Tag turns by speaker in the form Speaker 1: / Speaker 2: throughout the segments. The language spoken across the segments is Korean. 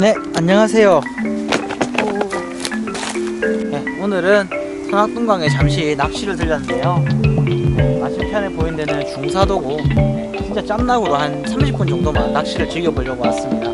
Speaker 1: 네, 안녕하세요. 네, 오늘은 산악동강에 잠시 낚시를 들렸는데요. 맞은편에 보이는 데는 중사도고, 네, 진짜 짬낙으로 한 30분 정도만 낚시를 즐겨보려고 왔습니다.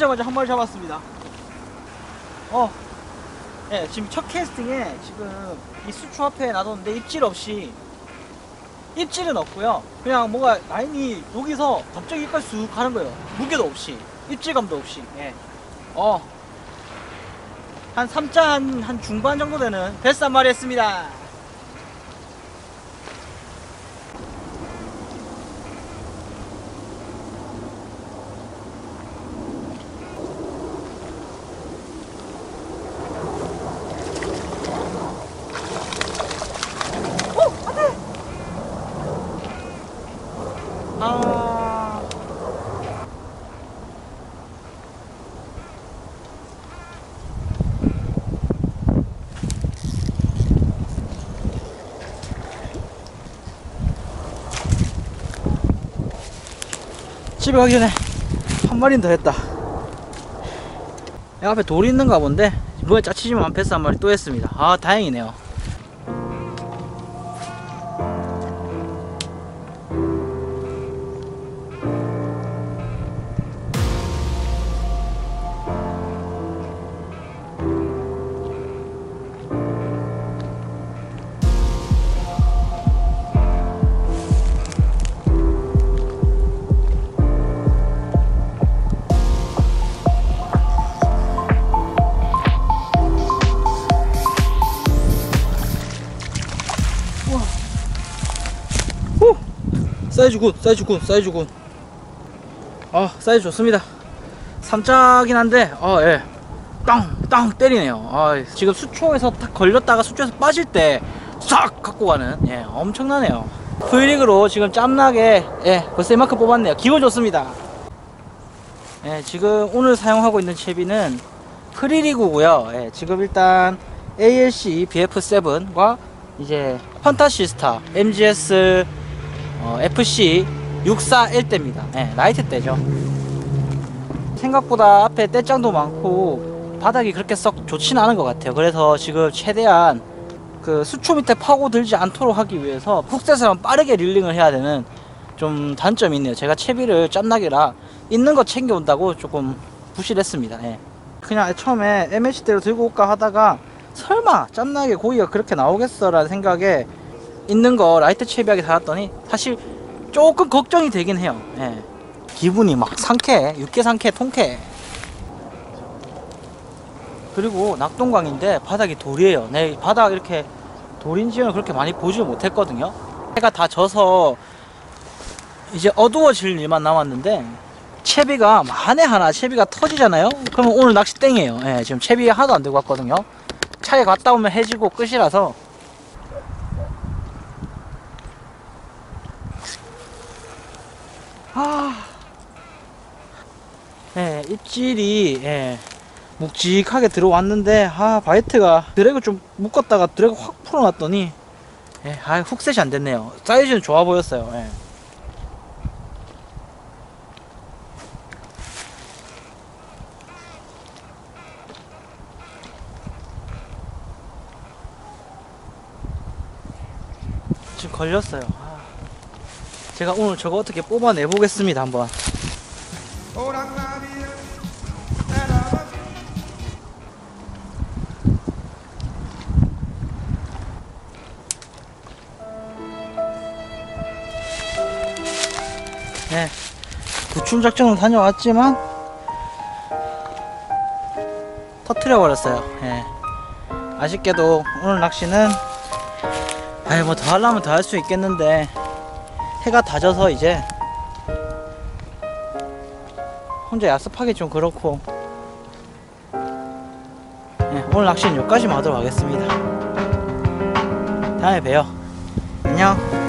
Speaker 1: 시작하자마자 한 마리 잡았습니다. 어, 예, 지금 첫 캐스팅에 지금 이 수초 앞에 놔뒀는데 입질 없이 입질은 없고요. 그냥 뭔가 라인이 여기서 갑자기 이까지 쑥 가는 거예요. 무게도 없이 입질감도 없이. 예. 어, 한 3자 한, 한 중반 정도 되는 베스 한 마리 했습니다. 집에 가기 전에 한 마리는 더 했다. 야, 앞에 돌이 있는가 본데 뭐에 짜치지만 패스 한 마리 또 했습니다. 아 다행이네요. 사이즈 굿, 사이즈 굿, 사이즈 굿. 아, 사이즈 좋습니다. 삼자긴 한데, 어, 예. 땅, 땅 때리네요. 아, 지금 수초에서 딱 걸렸다가 수초에서 빠질 때, 싹! 갖고 가는, 예, 엄청나네요. V리그로 지금 짬나게, 예, 벌써 이만큼 뽑았네요. 기분 좋습니다. 예, 지금 오늘 사용하고 있는 채비는 프리리그고요. 예, 지금 일단 ALC BF7과 이제 판타시스타 MGS 어, FC 64L대입니다. 네, 라이트 대죠. 생각보다 앞에 떼짱도 많고 바닥이 그렇게 썩 좋진 않은 것 같아요. 그래서 지금 최대한 그 수초 밑에 파고들지 않도록 하기 위해서 훅셋을 빠르게 릴링을 해야 되는 좀 단점이 있네요. 제가 채비를 짬나기라 있는 거 챙겨온다고 조금 부실했습니다. 예. 그냥 처음에 MH대로 들고 올까 하다가 설마 짬나게 고기가 그렇게 나오겠어 라는 생각에 있는 거 라이트 채비하게 달았더니 사실 조금 걱정이 되긴 해요. 예. 기분이 막 상쾌해. 육개 상쾌, 통쾌해. 그리고 낙동강인데 바닥이 돌이에요. 내 바닥 이렇게 돌인지는 그렇게 많이 보지 못했거든요. 해가 다 져서 이제 어두워질 일만 남았는데 채비가 만에 하나 채비가 터지잖아요. 그러면 오늘 낚시 땡이에요. 예, 지금 채비 하나도 안 들고 왔거든요. 차에 갔다 오면 해지고 끝이라서 아, 예, 입질이 예, 묵직하게 들어왔는데 아 바이트가 드래그 좀 묶었다가 드래그 확 풀어놨더니 예, 아 훅셋이 안 됐네요. 사이즈는 좋아 보였어요. 예. 지금 걸렸어요. 아. 제가 오늘 저거 어떻게 뽑아내 보겠습니다 한번. 네, 구출 작전은 다녀왔지만 터트려 버렸어요. 예. 아쉽게도 오늘 낚시는 아이 뭐 더 하려면 더 할 수 있겠는데 해가 다 져서 이제 혼자 야습하기 좀 그렇고. 네, 오늘 낚시는 여기까지만 하도록 하겠습니다. 다음에 봬요. 안녕.